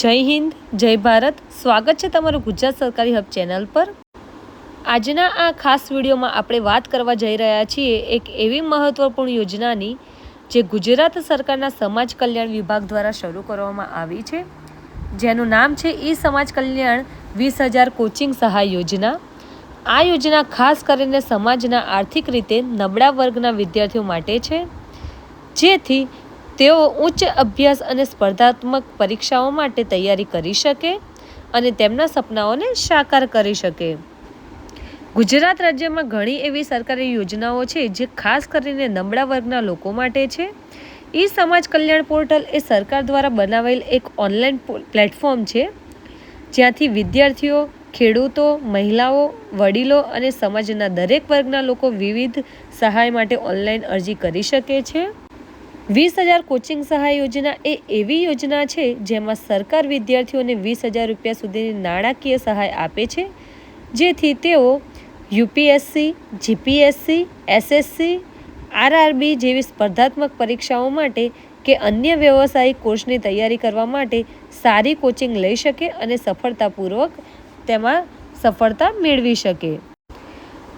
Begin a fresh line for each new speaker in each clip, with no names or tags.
જય હિન્દ, જય ભારત. સ્વાગત છે તમારું ગુજરાત સરકારી હબ ચેનલ પર. આજના આ ખાસ વિડીયોમાં આપણે વાત કરવા જઈ રહ્યા છીએ એક એવી મહત્વપૂર્ણ યોજનાની જે ગુજરાત સરકારના સમાજ કલ્યાણ વિભાગ દ્વારા શરૂ કરવામાં આવી છે. જેનું નામ છે ઈ સમાજ કલ્યાણ વીસ હજાર કોચિંગ સહાય યોજના. આ યોજના ખાસ કરીને સમાજના આર્થિક રીતે નબળા વર્ગના વિદ્યાર્થીઓ માટે છે. જેથી તેઓ ઉચ્ચ અભ્યાસ અને સ્પર્ધાત્મક પરીક્ષાઓ માટે તૈયારી કરી શકે અને તેમના સપનાઓને સાકાર કરી શકે. ગુજરાત રાજ્યમાં ઘણી એવી સરકારી યોજનાઓ છે જે ખાસ કરીને નબળા વર્ગના લોકો માટે છે. ઈ સમાજ કલ્યાણ પોર્ટલ એ સરકાર દ્વારા બનાવેલ એક ઓનલાઈન પ્લેટફોર્મ છે, જ્યાંથી વિદ્યાર્થીઓ, ખેડૂતો, મહિલાઓ, વડીલો અને સમાજના દરેક વર્ગના લોકો વિવિધ સહાય માટે ઓનલાઈન અરજી કરી શકે છે. વીસ હજાર કોચિંગ સહાય યોજના એ એવી યોજના છે જેમાં સરકાર વિદ્યાર્થીઓને વીસ હજાર રૂપિયા સુધીની નાણાકીય સહાય આપે છે. જેથી તેઓ યુપીએસસી, જીપીએસસી, એસએસસી, આરઆરબી જેવી સ્પર્ધાત્મક પરીક્ષાઓ માટે કે અન્ય વ્યવસાયિક કોર્સની તૈયારી કરવા માટે સારી કોચિંગ લઈ શકે અને સફળતાપૂર્વક તેમાં સફળતા મેળવી શકે.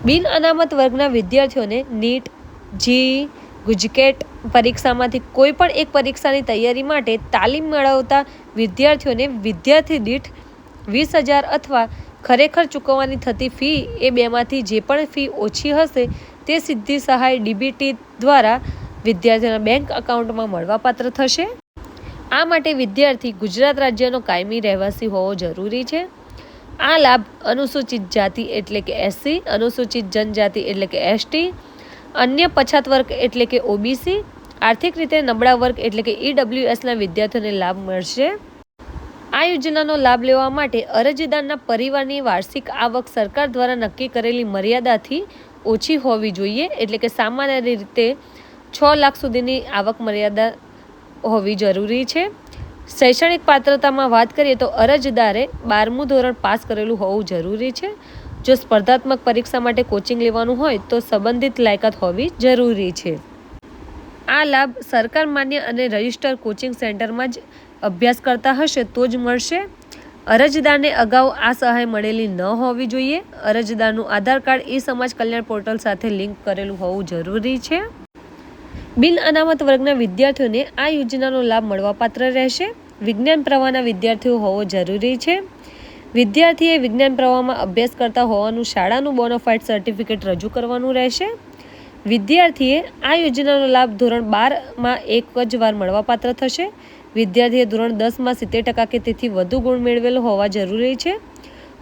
બિન અનામત વર્ગના વિદ્યાર્થીઓને નીટ, જી ગુજકેટ પરીક્ષામાંથી કોઈ પણ એક પરીક્ષાની તૈયારી માટે તાલીમ મેળવતા વિદ્યાર્થીઓને વિદ્યાર્થી દીઠ વીસ હજાર અથવા ખરેખર ચૂકવવાની થતી ફી એ બેમાંથી જે પણ ફી ઓછી હશે તે સીધી સહાય ડીબીટી દ્વારા વિદ્યાર્થીઓના બેંક એકાઉન્ટમાં મળવાપાત્ર થશે. આ માટે વિદ્યાર્થી ગુજરાત રાજ્યનો કાયમી રહેવાસી હોવો જરૂરી છે. આ લાભ અનુસૂચિત જાતિ એટલે કે એસસી, અનુસૂચિત જનજાતિ એટલે કે એસટી અન્ય પછાત વર્ગ એટલે કે ઓબીસી આર્થિક રીતે નબળા વર્ગ એટલે કે ઈડબ્લ્યુએસના વિદ્યાર્થીઓને લાભ મળશે. આ યોજનાનો લાભ લેવા માટે અરજદારના પરિવારની વાર્ષિક આવક સરકાર દ્વારા નક્કી કરેલી મર્યાદાથી ઓછી હોવી જોઈએ એટલે કે સામાન્ય રીતે છ લાખ સુધીની આવક મર્યાદા હોવી જરૂરી છે. શૈક્ષણિક પાત્રતામાં વાત કરીએ તો અરજદારે બારમું ધોરણ પાસ કરેલું હોવું જરૂરી છે. જો સ્પર્ધાત્મક પરીક્ષા માટે કોચિંગ લેવાનું હોય તો સંબંધિત લાયકાત હોવી જરૂરી છે. આ લાભ સરકાર માન્ય અને રજિસ્ટર કોચિંગ સેન્ટરમાં જ અભ્યાસ કરતા હશે તો જ મળશે. અરજદારને અગાઉ આ સહાય મળેલી ન હોવી જોઈએ. અરજદારનું આધાર કાર્ડ ઈ સમાજ કલ્યાણ પોર્ટલ સાથે લિંક કરેલું હોવું જરૂરી છે. બિન અનામત વર્ગના વિદ્યાર્થીઓને આ યોજનાનો લાભ મળવાપાત્ર રહેશે. વિજ્ઞાન પ્રવાહના વિદ્યાર્થીઓ હોવો જરૂરી છે. વિદ્યાર્થીએ વિજ્ઞાન પ્રવાહમાં અભ્યાસ કરતા હોવાનું શાળાનું બોનોફાઇડ સર્ટિફિકેટ રજૂ કરવાનું રહેશે. વિદ્યાર્થીએ આ યોજનાનો લાભ ધોરણ બારમાં એક જ વાર મળવાપાત્ર થશે. વિદ્યાર્થીએ ધોરણ દસમાં સિત્તેર ટકા કે તેથી વધુ ગુણ મેળવેલો હોવા જરૂરી છે.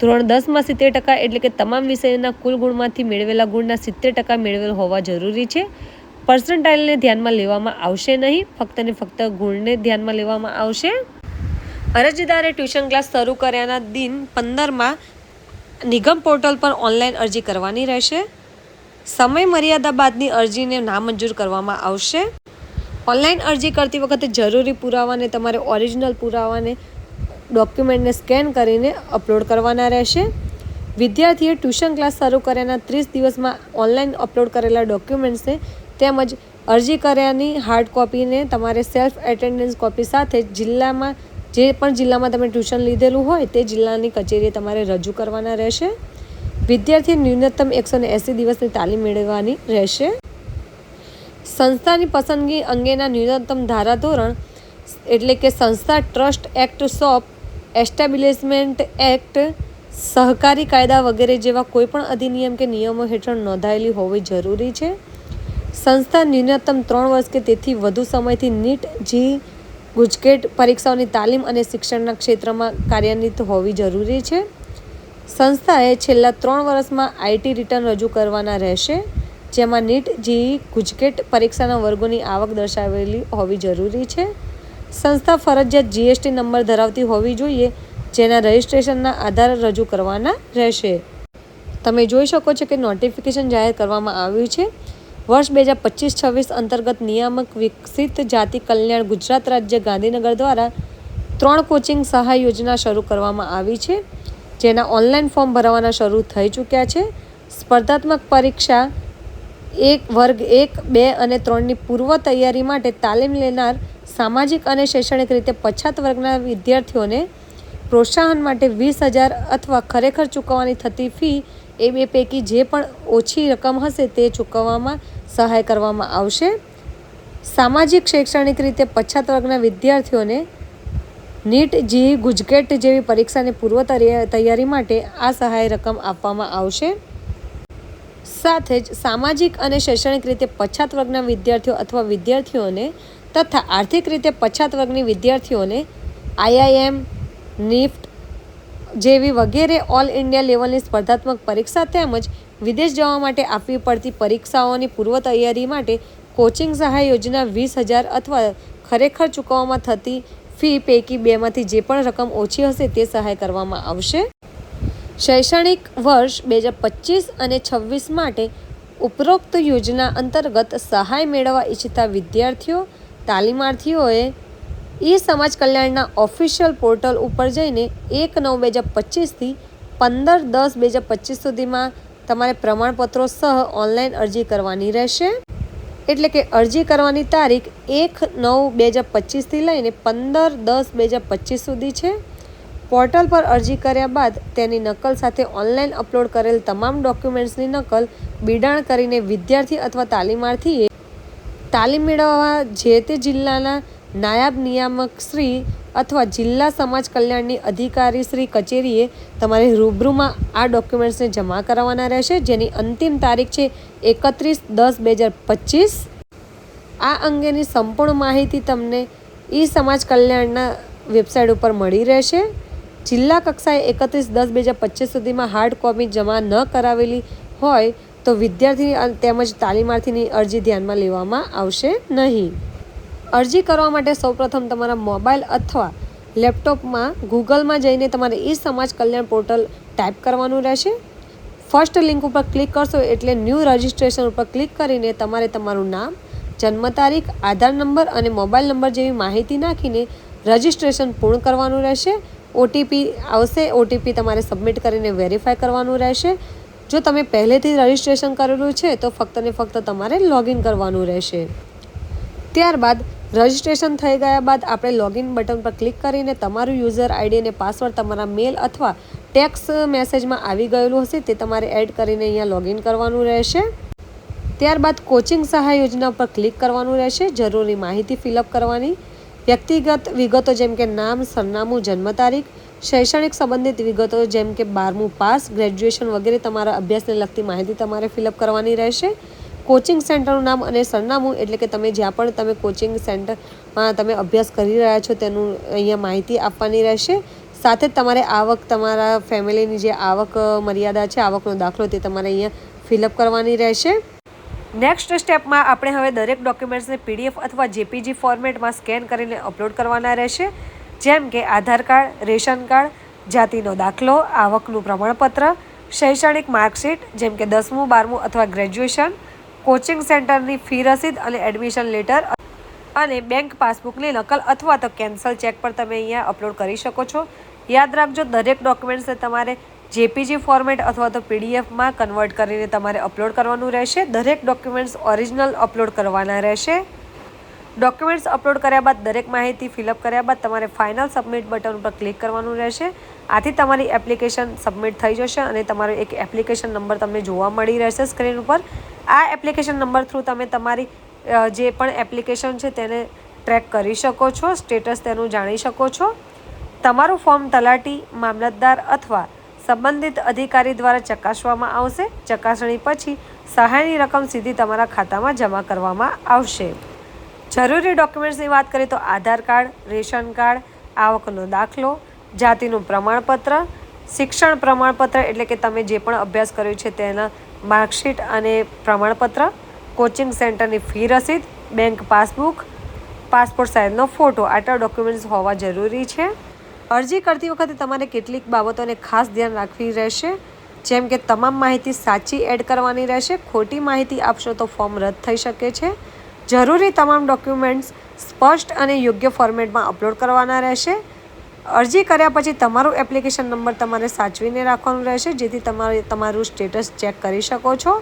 ધોરણ દસમાં સિત્તેર ટકા એટલે કે તમામ વિષયના કુલ ગુણમાંથી મેળવેલા ગુણના સિત્તેર ટકા મેળવેલ હોવા જરૂરી છે. પર્સન્ટાઇલને ધ્યાનમાં લેવામાં આવશે નહીં. ફક્ત ને ફક્ત ગુણને ધ્યાનમાં લેવામાં આવશે. અરજદારે ટ્યુશન ક્લાસ શરૂ કર્યાના દિન પંદરમાં નિગમ પોર્ટલ પર ઓનલાઈન અરજી કરવાની રહેશે. સમય મર્યાદા બાદની અરજીને નામંજૂર કરવામાં આવશે. ઓનલાઈન અરજી કરતી વખતે જરૂરી પુરાવાને તમારે ઓરિજિનલ પુરાવાને ડોક્યુમેન્ટને સ્કેન કરીને અપલોડ કરવાના રહેશે. વિદ્યાર્થીએ ટ્યુશન ક્લાસ શરૂ કર્યાના ત્રીસ દિવસમાં ઓનલાઈન અપલોડ કરેલા ડોક્યુમેન્ટ્સને તેમજ અરજી કર્યાની હાર્ડ કોપીને તમારે સેલ્ફ એટેન્ડન્સ કોપી સાથે જિલ્લામાં જે પણ જિલ્લામાં તમે ટ્યુશન લીધેલું હોય તે જિલ્લાની કચેરીએ તમારે રજૂ કરવાના રહેશે. વિદ્યાર્થીએ ન્યૂનતમ એકસો એંસી દિવસની તાલીમ મેળવવાની રહેશે. સંસ્થાની પસંદગી અંગેના ન્યૂનતમ ધારાધોરણ એટલે કે સંસ્થા trust act shop, establishment act, સહકારી કાયદા વગેરે જેવા કોઈપણ અધિનિયમ કે નિયમો હેઠળ નોંધાયેલી હોવી જરૂરી છે. સંસ્થા ન્યૂનતમ ત્રણ વર્ષ કે તેથી વધુ સમયથી નીટ જી ગુજકેટ પરીક્ષાઓની તાલીમ અને શિક્ષણના ક્ષેત્રમાં કાર્યાન્વિત હોવી જરૂરી છે. સંસ્થાએ છેલ્લા ત્રણ વર્ષમાં આઈટી રિટર્ન રજૂ કરવાના રહેશે, જેમાં નીટ જેવી ગુજકેટ પરીક્ષાના વર્ગોની આવક દર્શાવેલી હોવી જરૂરી છે. સંસ્થા ફરજિયાત જીએસટી નંબર ધરાવતી હોવી જોઈએ, જેના રજિસ્ટ્રેશનના આધારે રજૂ કરવાના રહેશે. તમે જોઈ શકો છો કે નોટિફિકેશન જાહેર કરવામાં આવ્યું છે. વર્ષ બે હજાર પચીસ છવ્વીસ અંતર્ગત નિયામક વિકસિત જાતિ કલ્યાણ ગુજરાત રાજ્ય ગાંધીનગર દ્વારા ત્રણ કોચિંગ સહાય યોજના શરૂ કરવામાં આવી છે. જેના ઓનલાઈન ફોર્મ ભરવાના શરૂ થઈ ચૂક્યા છે. સ્પર્ધાત્મક પરીક્ષા એક વર્ગ એક, બે અને ત્રણની પૂર્વ તૈયારી માટે તાલીમ લેનાર સામાજિક અને શૈક્ષણિક રીતે પછાત વર્ગના વિદ્યાર્થીઓને પ્રોત્સાહન માટે વીસ હજાર અથવા ખરેખર ચૂકવવાની થતી ફી એ બે પૈકી જે પણ ઓછી રકમ હશે તે ચૂકવવામાં સહાય કરવામાં આવશે. સામાજિક, શૈક્ષણિક રીતે પછાત વર્ગના વિદ્યાર્થીઓને નીટ જી ગુજકેટ જેવી પરીક્ષાની પૂર્વ તૈયારી માટે આ સહાય રકમ આપવામાં આવશે. સાથે જ સામાજિક અને શૈક્ષણિક રીતે પછાત વર્ગના વિદ્યાર્થીઓ અથવા વિદ્યાર્થીઓને તથા આર્થિક રીતે પછાત વર્ગની વિદ્યાર્થીઓને આઈઆઈએમ, નિફ્ટ જેવી વગેરે ઓલ ઇન્ડિયા લેવલની સ્પર્ધાત્મક પરીક્ષા તેમજ વિદેશ જવા માટે આપવી પડતી પરીક્ષાઓની પૂર્વ તૈયારી માટે કોચિંગ સહાય યોજના વીસ હજાર અથવા ખરેખર ચૂકવવામાં થતી ફી પૈકી બેમાંથી જે પણ રકમ ઓછી હશે તે સહાય કરવામાં આવશે. શૈક્ષણિક વર્ષ બે હજાર પચીસ અને છવ્વીસ માટે ઉપરોક્ત યોજના અંતર્ગત સહાય મેળવવા ઈચ્છતા વિદ્યાર્થીઓ, તાલીમાર્થીઓએ ઈ સમાજ કલ્યાણના ઓફિશિયલ પોર્ટલ ઉપર જઈને એક નવ બે હજાર પચીસથી પંદર દસ બે હજાર પચીસ સુધીમાં તમારે પ્રમાણપત્રો સહ ઓનલાઈન અરજી કરવાની રહેશે. એટલે કે અરજી કરવાની તારીખ એક નવ બે હજાર પચીસથી લઈને પંદર દસ બે હજાર પચીસ સુધી છે. પોર્ટલ પર અરજી કર્યા બાદ તેની નકલ સાથે ઓનલાઈન અપલોડ કરેલ તમામ ડોક્યુમેન્ટ્સની નકલ બિડાણ કરીને વિદ્યાર્થી અથવા તાલીમાર્થીએ તાલીમ મેળવવા જે તે જિલ્લાના નાયબ નિયામક શ્રી અથવા જિલ્લા સમાજ કલ્યાણની અધિકારી શ્રી કચેરીએ તમારે રૂબરૂમાં આ ડોક્યુમેન્ટ્સને જમા કરાવવાના રહેશે, જેની અંતિમ તારીખ છે એકત્રીસ દસ બે હજાર પચીસ. આ અંગેની સંપૂર્ણ માહિતી તમને ઈ સમાજ કલ્યાણના વેબસાઇટ ઉપર મળી રહેશે. જિલ્લા કક્ષાએ એકત્રીસ દસ બે હજાર પચીસ સુધીમાં હાર્ડ કોપી જમા ન કરાવેલી હોય તો વિદ્યાર્થી તેમજ તાલીમાર્થીની અરજી ધ્યાનમાં લેવામાં આવશે નહીં. અરજી કરવા માટે સૌપ્રથમ તમારા મોબાઈલ અથવા લેપટોપમાં ગૂગલમાં જઈને તમારે ઈ સમાજ કલ્યાણ પોર્ટલ ટાઈપ કરવાનું રહેશે. ફર્સ્ટ લિંક ઉપર ક્લિક કરશો એટલે ન્યૂ રજિસ્ટ્રેશન ઉપર ક્લિક કરીને તમારે તમારું નામ, જન્મ તારીખ, આધાર નંબર અને મોબાઈલ નંબર જેવી માહિતી નાખીને રજિસ્ટ્રેશન પૂર્ણ કરવાનું રહેશે. ઓટીપી આવશે, ઓટીપી તમારે સબમિટ કરીને વેરીફાઈ કરવાનું રહેશે. જો તમે પહેલેથી રજિસ્ટ્રેશન કરેલું છે, તો ફક્ત ને ફક્ત તમારે લોગિન કરવાનું રહેશે. ત્યારબાદ રજિસ્ટ્રેશન થઈ ગયા બાદ આપણે લોગિન બટન પર ક્લિક કરીને તમારું યુઝર આઈડી અને પાસવર્ડ તમારા મેલ અથવા ટેક્સ મેસેજમાં આવી ગયેલું હશે તે તમારે એડ કરીને અહીંયા લોગિન કરવાનું રહેશે. ત્યારબાદ કોચિંગ સહાય યોજના પર ક્લિક કરવાનું રહેશે. જરૂરી માહિતી ફિલઅપ કરવાની. વ્યક્તિગત વિગતો જેમ કે નામ, સરનામું, જન્મ તારીખ, શૈક્ષણિક સંબંધિત વિગતો જેમ કે બારમું પાસ, ગ્રેજ્યુએશન વગેરે તમારા અભ્યાસને લગતી માહિતી તમારે ફિલઅપ કરવાની રહેશે. કોચિંગ સેન્ટરનું નામ અને સરનામું, એટલે કે તમે જ્યાં પણ તમે કોચિંગ સેન્ટરમાં તમે અભ્યાસ કરી રહ્યા છો, તેનું અહીંયા માહિતી આપવાની રહેશે. સાથે જ તમારે આવક, તમારા ફેમિલીની જે આવક મર્યાદા છે, આવકનો દાખલો તે તમારે અહીંયા ફિલઅપ કરવાની રહેશે. નેક્સ્ટ સ્ટેપમાં આપણે હવે દરેક ડોક્યુમેન્ટ્સને પીડીએફ અથવા જેપીજી ફોર્મેટમાં સ્કેન કરીને અપલોડ કરવાના રહેશે. જેમ કે આધાર કાર્ડ, રેશન કાર્ડ, જાતિનો દાખલો, આવકનું પ્રમાણપત્ર, શૈક્ષણિક માર્કશીટ, જેમ કે દસમું, બારમું અથવા ગ્રેજ્યુએશન કોચિંગ સેન્ટરની ફી રસીદ અને એડમિશન લેટર અને બેંક પાસબુકની નકલ અથવા તો કેન્સલ ચેક પર તમે અહીંયા અપલોડ કરી શકો છો. યાદ રાખજો, દરેક ડોક્યુમેન્ટ્સને તમારે જેપીજી ફોર્મેટ અથવા તો પીડીએફમાં કન્વર્ટ કરીને તમારે અપલોડ કરવાનું રહેશે. દરેક ડોક્યુમેન્ટ્સ ઓરિજિનલ અપલોડ કરવાના રહેશે. ડોક્યુમેન્ટ્સ અપલોડ કર્યા બાદ દરેક માહિતી ફિલઅપ કર્યા બાદ તમારે ફાઇનલ સબમિટ બટન ઉપર ક્લિક કરવાનું રહેશે. આથી તમારી એપ્લિકેશન સબમિટ થઈ જશે અને તમારો એક એપ્લિકેશન નંબર તમને જોવા મળી રહેશે સ્ક્રીન ઉપર. આ એપ્લિકેશન નંબર થ્રુ તમે તમારી જે પણ એપ્લિકેશન છે તેને ટ્રેક કરી શકો છો સ્ટેટસ તેનું જાણી શકો છો. તમારું ફોર્મ તલાટી, મામલતદાર અથવા સંબંધિત અધિકારી દ્વારા ચકાસવામાં આવશે. ચકાસણી પછી સહાયની રકમ સીધી તમારા ખાતામાં જમા કરવામાં આવશે. જરૂરી ડોક્યુમેન્ટ્સની વાત કરીએ તો આધાર કાર્ડ, રેશન કાર્ડ, આવકનો દાખલો, જાતિનું પ્રમાણપત્ર, શિક્ષણ પ્રમાણપત્ર એટલે કે તમે જે પણ અભ્યાસ કર્યો છે તેના માર્કશીટ અને પ્રમાણપત્ર, કોચિંગ સેન્ટરની ફી રસીદ, બેંક પાસબુક, પાસપોર્ટ સાઇઝનો ફોટો, આટલા ડોક્યુમેન્ટ્સ હોવા જરૂરી છે. અરજી કરતી વખતે તમારે કેટલીક બાબતોને ખાસ ધ્યાન રાખવી રહેશે. જેમ કે તમામ માહિતી સાચી એડ કરવાની રહેશે, ખોટી માહિતી આપશો તો ફોર્મ રદ થઈ શકે છે. જરૂરી તમામ ડોક્યુમેન્ટ્સ સ્પષ્ટ અને યોગ્ય ફોર્મેટમાં અપલોડ કરવાના રહેશે. અરજી કર્યા પછી તમારું એપ્લિકેશન નંબર તમારે સાચવીને રાખવાનું રહેશે, જેથી તમારે તમારું સ્ટેટસ ચેક કરી શકો છો.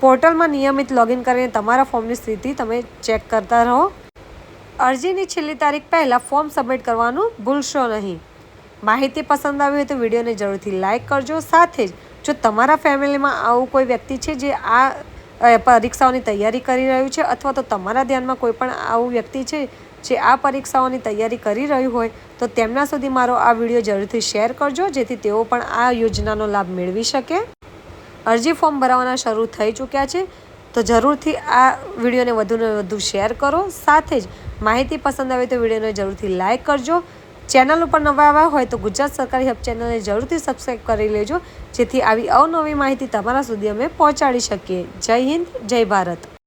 પોર્ટલમાં નિયમિત લોગિન કરીને તમારા ફોર્મની સ્થિતિ તમે ચેક કરતા રહો. અરજીની છેલ્લી તારીખ પહેલાં ફોર્મ સબમિટ કરવાનું ભૂલશો નહીં. માહિતી પસંદ આવી હોય તો વિડીયોને જરૂરથી લાઇક કરજો. સાથે જ જો તમારા ફેમિલીમાં આવું કોઈ વ્યક્તિ છે જે આ પરીક્ષાઓની તૈયારી કરી રહ્યું છે અથવા તો તમારા ધ્યાનમાં કોઈ પણ આવું વ્યક્તિ છે જે આ પરીક્ષાઓની તૈયારી કરી રહ્યું હોય, તો તેમના સુધી મારો આ વીડિયો જરૂરથી શેર કરજો, જેથી તેઓ પણ આ યોજનાનો લાભ મેળવી શકે. અરજી ફોર્મ ભરાવાના શરૂ થઈ ચૂક્યા છે, તો જરૂરથી આ વિડીયોને વધુને વધુ શેર કરો. સાથે જ માહિતી પસંદ આવે તો વિડીયોને જરૂરથી લાઇક કરજો. ચેનલ ઉપર નવા આવ્યા હોય તો ગુજરાત સરકારી હબ ચેનલને જરૂરથી સબસ્ક્રાઈબ કરી લેજો, જેથી આવી અવનવી માહિતી તમારા સુધી અમે પહોંચાડી શકીએ. જય હિન્દ, જય ભારત.